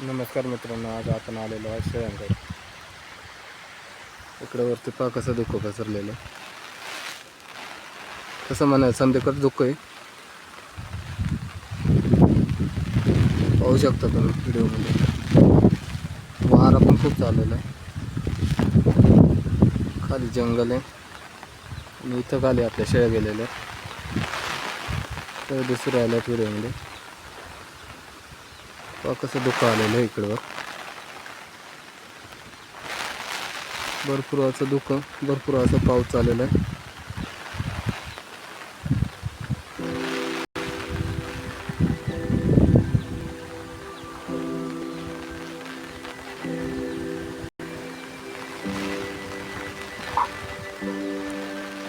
नमस्कार मित्रांनो आज आपण आलेलो आहे शेळ्यांकडे इकडे वरती पा कसं दुःख पसरलेलं. कसं म्हणायचं संध्याकाळ दुःख आहे. पाहू शकता तुम्ही व्हिडिओमध्ये. वारा पण खूप चाललेला आहे. खाली जंगल आहे. आणि इथं खाली आपल्या शेळ्या गेलेल्या आहेत. तर दिसू राहिल्यात व्हिडिओमध्ये. पहा कसं दुःख आलेलं आहे इकडं भरपूर असं दुःख भरपूर असं पाऊस चाललेला आहे.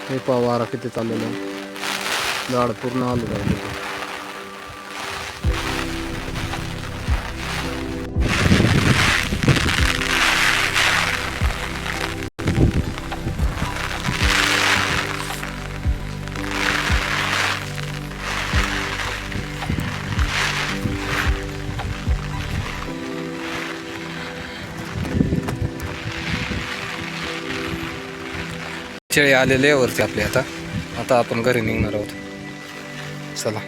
हे पहा वारा किती चाललेला आहे. झाड पूर्ण आलं पाहिजे शेळी आलेले आहे वरती आपले आता. आता आपण घरी निघणार आहोत. चला.